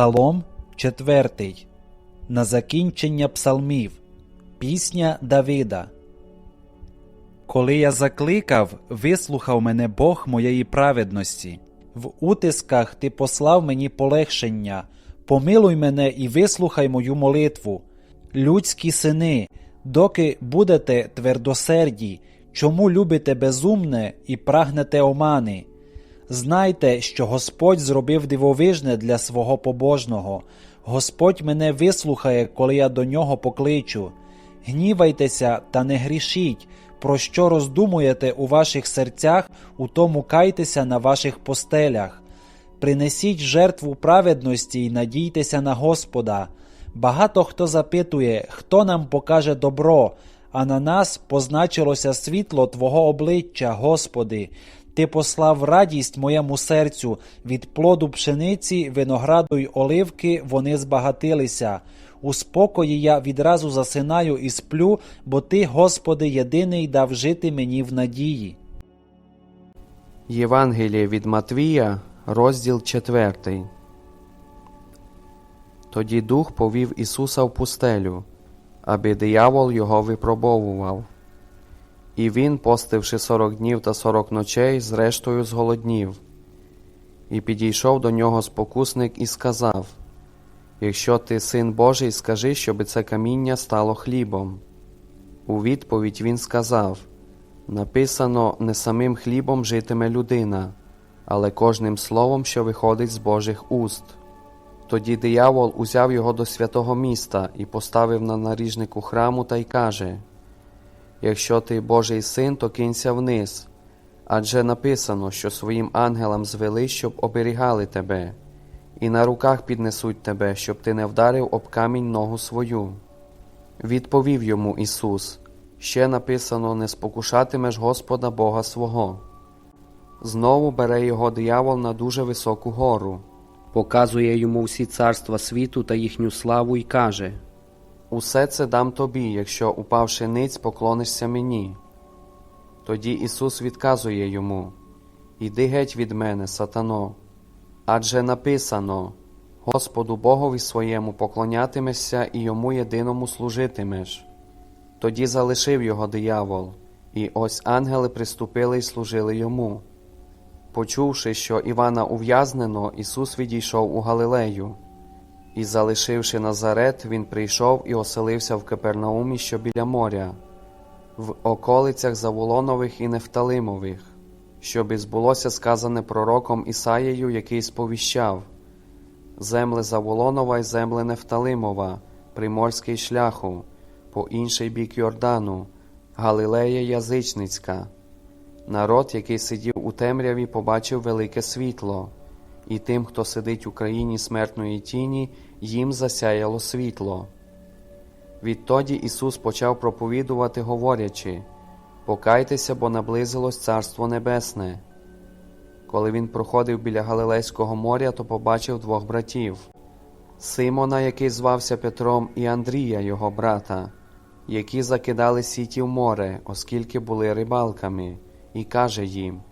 Псалом 4. На закінчення псалмів. Пісня Давида. Коли я закликав, вислухав мене Бог моєї праведності. В утисках ти послав мені полегшення. Помилуй мене і вислухай мою молитву. Людські сини, доки будете твердосерді, чому любите безумне і прагнете омани? Знайте, що Господь зробив дивовижне для свого побожного. Господь мене вислухає, коли я до нього покличу. Гнівайтеся та не грішіть, про що роздумуєте у ваших серцях, у тому кайтеся на ваших постелях. Принесіть жертву праведності і надійтеся на Господа. Багато хто запитує, хто нам покаже добро, а на нас позначилося світло Твого обличчя, Господи. Ти послав радість моєму серцю, від плоду пшениці, винограду й оливки вони збагатилися. У спокої я відразу засинаю і сплю, бо Ти, Господи, єдиний дав жити мені в надії. Євангеліє від Матвія, розділ 4. Тоді дух повів Ісуса в пустелю, аби диявол його випробовував. І він, постивши сорок днів та сорок ночей, зрештою зголоднів. І підійшов до нього спокусник і сказав: Якщо ти син Божий, скажи, щоби це каміння стало хлібом. У відповідь він сказав: Написано, не самим хлібом житиме людина, але кожним словом, що виходить з Божих уст. Тоді диявол узяв його до святого міста і поставив на наріжнику храму та й каже: Якщо ти Божий син, то кинься вниз, адже написано, що своїм ангелам звели, щоб оберігали тебе, і на руках піднесуть тебе, щоб ти не вдарив об камінь ногу свою. Відповів йому Ісус: Ще написано: не спокушатимеш Господа Бога свого. Знову бере його диявол на дуже високу гору, показує йому всі царства світу та їхню славу і каже: Усе це дам тобі, якщо, упавши ниць, поклонишся мені. Тоді Ісус відказує йому: Іди геть від мене, сатано, адже написано: Господу Богові своєму поклонятимешся і йому єдиному служитимеш. Тоді залишив його диявол, і ось ангели приступили й служили йому. Почувши, що Івана ув'язнено, Ісус відійшов у Галилею. І, залишивши Назарет, він прийшов і оселився в Капернаумі, що біля моря, в околицях Заволонових і Нефталимових, щоби збулося сказане пророком Ісаєю, який сповіщав земле Заволонова й земле Нефталимова, приморський шляху, по інший бік Йордану, Галилея Язичницька. Народ, який сидів у темряві, побачив велике світло, і тим, хто сидить у країні смертної тіні, їм засяяло світло. Відтоді Ісус почав проповідувати, говорячи Покайтеся, бо наблизилось Царство Небесне. Коли він проходив біля Галилейського моря, то побачив двох братів Симона, який звався Петром, і Андрія, його брата, які закидали сіті в море, оскільки були рибалками, і каже їм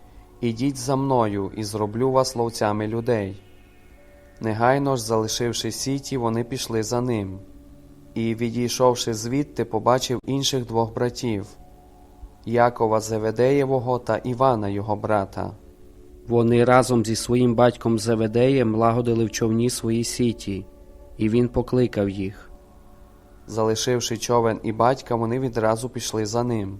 Ідіть за мною і зроблю вас ловцями людей. Негайно ж, залишивши сіті, вони пішли за ним. І, відійшовши звідти, побачив інших двох братів Якова Зеведеєвого та Івана, його брата. Вони разом зі своїм батьком Зеведеєм лагодили в човні свої сіті, і він покликав їх. Залишивши човен і батька, вони відразу пішли за ним.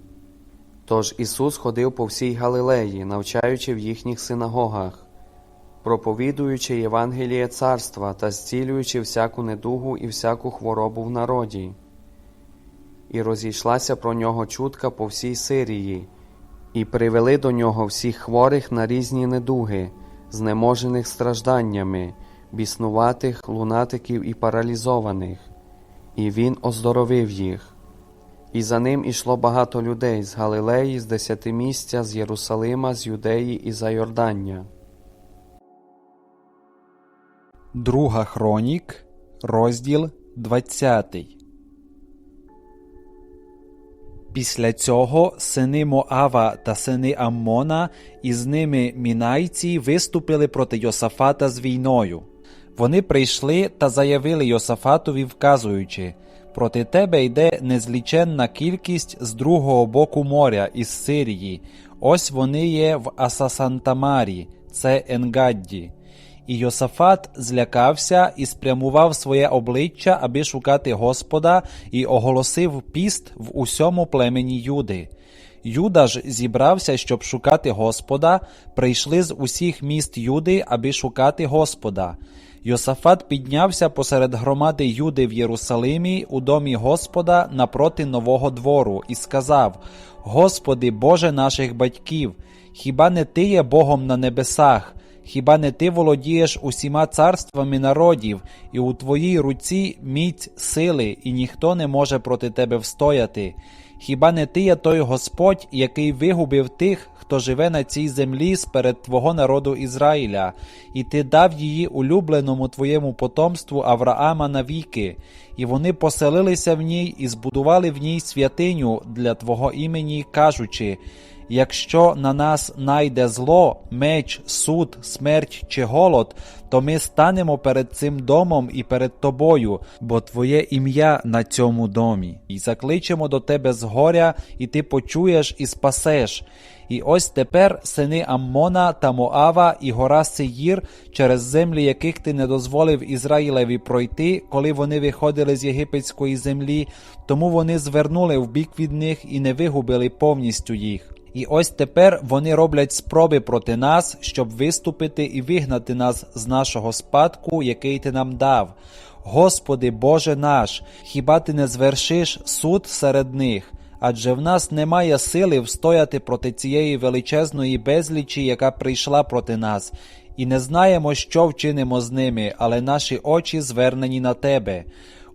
Тож Ісус ходив по всій Галилеї, навчаючи в їхніх синагогах, проповідуючи Євангеліє царства та зцілюючи всяку недугу і всяку хворобу в народі. І розійшлася про нього чутка по всій Сирії, і привели до нього всіх хворих на різні недуги, знеможених стражданнями, біснуватих, лунатиків і паралізованих, і він оздоровив їх. І за ним ішло багато людей з Галилеї, з десятимістя, з Єрусалима, з Юдеї і за Йордання. Друга хронік, розділ 20. Після цього сини Моава та сини Аммона і з ними мінайці виступили проти Йосафата з війною. Вони прийшли та заявили Йосафатові, вказуючи: проти тебе йде незліченна кількість з другого боку моря із Сирії. Ось вони є в Асасантамарі, це Енгадді. І Йосафат злякався і спрямував своє обличчя, аби шукати Господа, і оголосив піст в усьому племені Юди. Юда ж зібрався, щоб шукати Господа, прийшли з усіх міст Юди, аби шукати Господа. Йосафат піднявся посеред громади Юди в Єрусалимі у домі Господа напроти нового двору і сказав: Господи, Боже наших батьків, хіба не ти є Богом на небесах? Хіба не ти володієш усіма царствами народів, і у твоїй руці міць сили, і ніхто не може проти тебе встояти? Хіба не ти є той Господь, який вигубив тих, хто живе на цій землі сперед твого народу Ізраїля, і ти дав її улюбленому твоєму потомству Авраама навіки, і вони поселилися в ній і збудували в ній святиню для твого імені, кажучи. Якщо на нас найде зло, меч, суд, смерть чи голод, то ми станемо перед цим домом і перед тобою, бо твоє ім'я на цьому домі, і закличемо до тебе з горя, і ти почуєш і спасеш. І ось тепер сини Аммона та Моава і гора Сеїр, через землі яких ти не дозволив Ізраїлеві пройти, коли вони виходили з єгипетської землі, тому вони звернули в бік від них і не вигубили повністю їх. І ось тепер вони роблять спроби проти нас, щоб виступити і вигнати нас з нашого спадку, який ти нам дав. Господи, Боже наш, хіба ти не звершиш суд серед них? Адже в нас немає сили встояти проти цієї величезної безлічі, яка прийшла проти нас, і не знаємо, що вчинимо з ними, але наші очі звернені на тебе.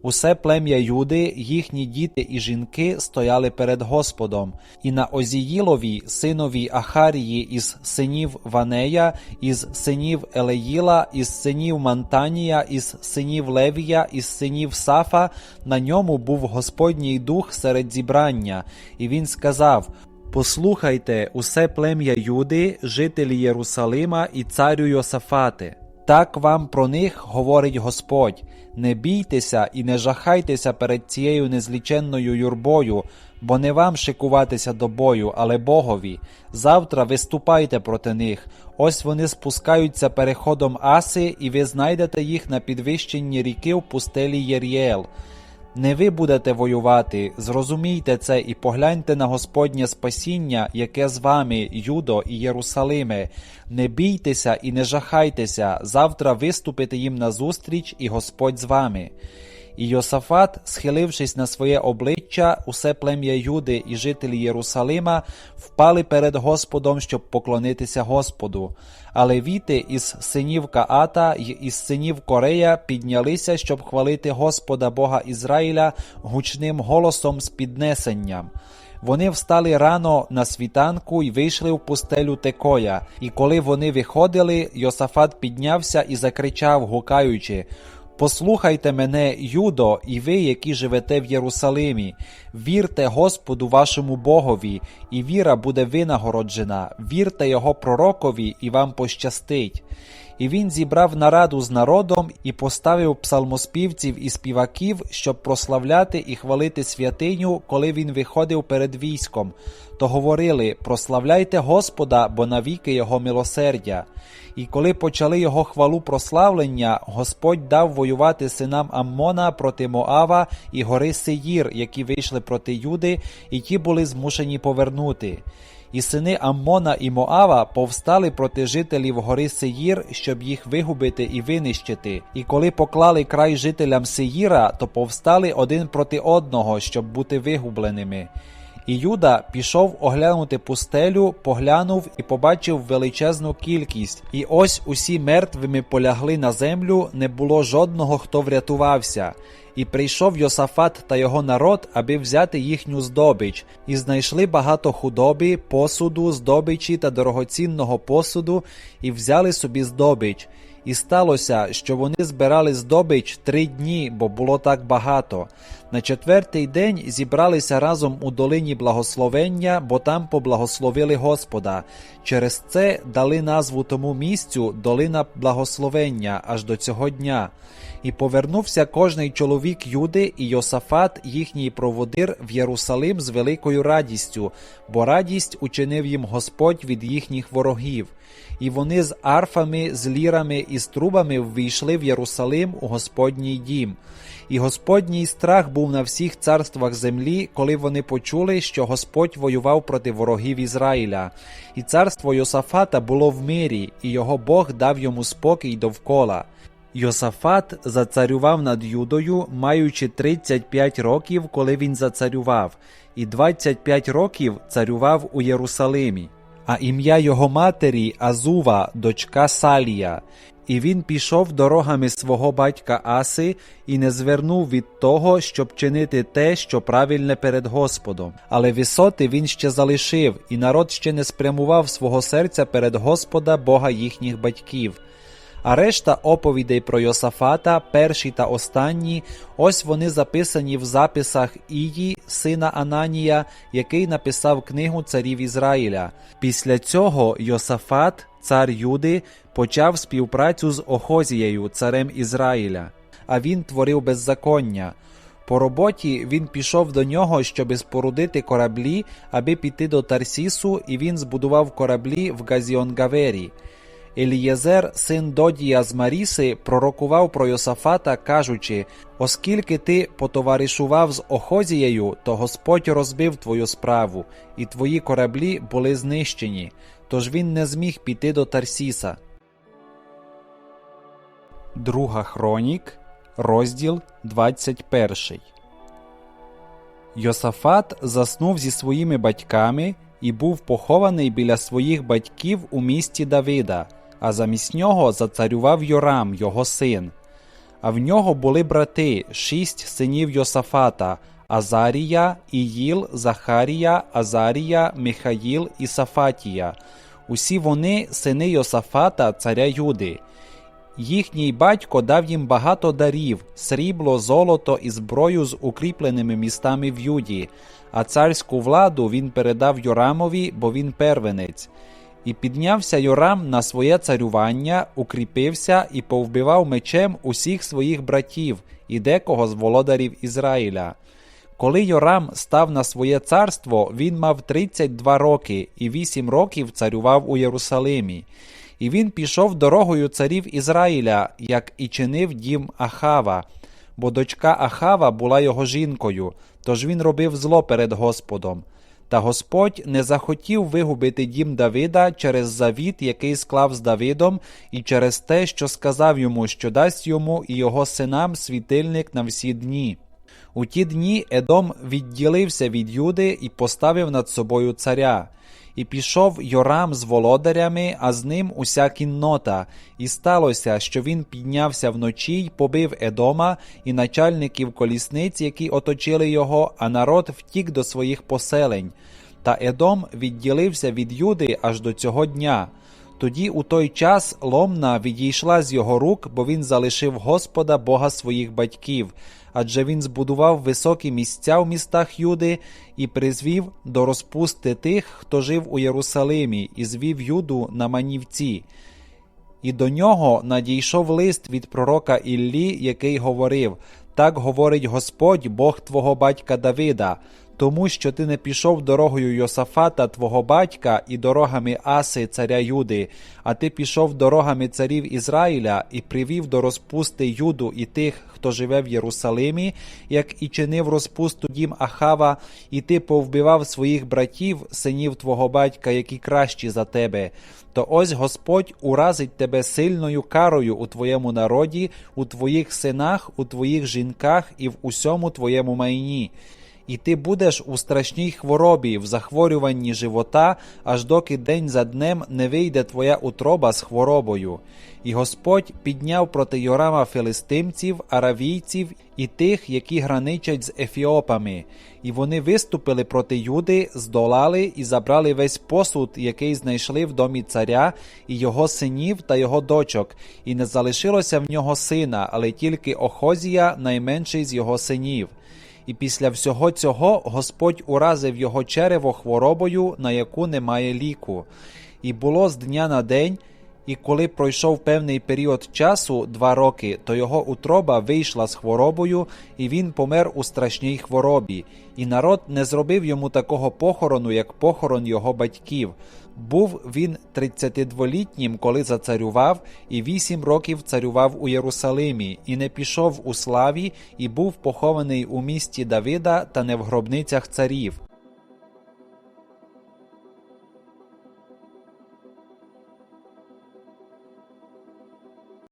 Усе плем'я Юди, їхні діти і жінки стояли перед Господом, і на Озіїлові, синові Ахарії із синів Ванея, із синів Елеїла, із синів Мантанія, із синів Левія, із синів Сафа, на ньому був Господній дух серед зібрання, і він сказав. Послухайте, усе плем'я Юди, жителі Єрусалима і царю Йосафати. Так вам про них говорить Господь: не бійтеся і не жахайтеся перед цією незліченною юрбою, бо не вам шикуватися до бою, але Богові. Завтра виступайте проти них. Ось вони спускаються переходом Аси, і ви знайдете їх на підвищенні ріки в пустелі Єр'єл. Не ви будете воювати, зрозумійте це і погляньте на Господнє спасіння, яке з вами, Юдо і Єрусалиме. Не бійтеся і не жахайтеся, завтра виступите їм назустріч, і Господь з вами. І Йосафат, схилившись на своє обличчя, усе плем'я Юди і жителі Єрусалима впали перед Господом, щоб поклонитися Господу. Але віти із синів Каата й із синів Корея піднялися, щоб хвалити Господа Бога Ізраїля гучним голосом з піднесенням. Вони встали рано на світанку і вийшли в пустелю Текоя. І коли вони виходили, Йосафат піднявся і закричав, гукаючи. Послухайте мене, Юдо, і ви, які живете в Єрусалимі, вірте Господу вашому Богові, і віра буде винагороджена, вірте Його пророкові, і вам пощастить. І він зібрав нараду з народом і поставив псалмоспівців і співаків, щоб прославляти і хвалити святиню, коли він виходив перед військом. То говорили: прославляйте Господа, бо навіки Його милосердя. І коли почали його хвалу прославлення, Господь дав воювати синам Аммона проти Моава і гори Сеїр, які вийшли проти Юди, і ті були змушені повернути. І сини Аммона і Моава повстали проти жителів гори Сеїр, щоб їх вигубити і винищити. І коли поклали край жителям Сеїра, то повстали один проти одного, щоб бути вигубленими. І Юда пішов оглянути пустелю, поглянув і побачив величезну кількість. І ось усі мертвими полягли на землю, не було жодного, хто врятувався. І прийшов Йосафат та його народ, аби взяти їхню здобич, і знайшли багато худоби, посуду, здобичі та дорогоцінного посуду, і взяли собі здобич. І сталося, що вони збирали здобич три дні, бо було так багато. На четвертий день зібралися разом у долині благословення, бо там поблагословили Господа. Через це дали назву тому місцю Долина благословення аж до цього дня. І повернувся кожний чоловік Юди і Йосафат, їхній проводир, в Єрусалим з великою радістю, бо радість учинив їм Господь від їхніх ворогів. І вони з арфами, з лірами і з трубами ввійшли в Єрусалим у Господній дім. І Господній страх був на всіх царствах землі, коли вони почули, що Господь воював проти ворогів Ізраїля. І царство Йосафата було в мирі, і його Бог дав йому спокій довкола. Йосафат зацарював над Юдою, маючи 35 років, коли він зацарював, і 25 років царював у Єрусалимі. А ім'я його матері Азува, дочка Салія. І він пішов дорогами свого батька Аси і не звернув від того, щоб чинити те, що правильне перед Господом. Але висоти він ще залишив, і народ ще не спрямував свого серця перед Господа, Бога їхніх батьків. А решта оповідей про Йосафата, перші та останні, ось вони записані в записах Ії, сина Ананія, який написав книгу царів Ізраїля. Після цього Йосафат, цар Юди, почав співпрацю з Охозією, царем Ізраїля, а він творив беззаконня. По роботі він пішов до нього, щоби спорудити кораблі, аби піти до Тарсісу, і він збудував кораблі в Газіонгавері. Елієзер, син Додія з Маріси, пророкував про Йосафата, кажучи: Оскільки ти потоваришував з Охозією, то Господь розбив твою справу, і твої кораблі були знищені. Тож він не зміг піти до Тарсіса. Друга хронік, розділ 21. Йосафат заснув зі своїми батьками і був похований біля своїх батьків у місті Давида, а замість нього зацарював Йорам, його син. А в нього були брати, шість синів Йосафата Азарія, Іїл, Захарія, Азарія, Михаїл і Сафатія. Усі вони сини Йосафата, царя Юди. Їхній батько дав їм багато дарів, срібло, золото і зброю з укріпленими містами в Юді, а царську владу він передав Йорамові, бо він первенець. І піднявся Йорам на своє царювання, укріпився і повбивав мечем усіх своїх братів і декого з володарів Ізраїля. Коли Йорам став на своє царство, він мав 32 роки і 8 років царював у Єрусалимі. І він пішов дорогою царів Ізраїля, як і чинив дім Ахава, бо дочка Ахава була його жінкою, тож він робив зло перед Господом. Та Господь не захотів вигубити дім Давида через завіт, який склав з Давидом, і через те, що сказав йому, що дасть йому і його синам світильник на всі дні. У ті дні Едом відділився від Юди і поставив над собою царя. І пішов Йорам з володарями, а з ним уся кіннота. І сталося, що він піднявся вночі й побив Едома і начальників колісниць, які оточили його, а народ втік до своїх поселень. Та Едом відділився від Юди аж до цього дня. Тоді у той час ломна відійшла з його рук, бо він залишив Господа Бога своїх батьків, адже він збудував високі місця в містах Юди і призвів до розпусти тих, хто жив у Єрусалимі, і звів Юду на манівці. І до нього надійшов лист від пророка Іллі, який говорив: Так говорить Господь, Бог твого батька Давида, тому що ти не пішов дорогою Йосафата, твого батька, і дорогами Аси, царя Юди, а ти пішов дорогами царів Ізраїля і привів до розпусти Юду і тих, хто живе в Єрусалимі, як і чинив розпусту дім Ахава, і ти повбивав своїх братів, синів твого батька, які кращі за тебе. То ось Господь уразить тебе сильною карою у твоєму народі, у твоїх синах, у твоїх жінках і в усьому твоєму майні. І ти будеш у страшній хворобі, в захворюванні живота, аж доки день за днем не вийде твоя утроба з хворобою. І Господь підняв проти Йорама филистимців, аравійців і тих, які граничать з ефіопами, і вони виступили проти Юди, здолали і забрали весь посуд, який знайшли в домі царя, і його синів та його дочок, і не залишилося в нього сина, але тільки Охозія, найменший з його синів. І після всього цього Господь уразив його черево хворобою, на яку немає ліку. І було з дня на день, і коли пройшов певний період часу, два роки, то його утроба вийшла з хворобою, і він помер у страшній хворобі. І народ не зробив йому такого похорону, як похорон його батьків. Був він 32-літнім, коли зацарював, і вісім років царював у Єрусалимі, і не пішов у славі, і був похований у місті Давида та не в гробницях царів.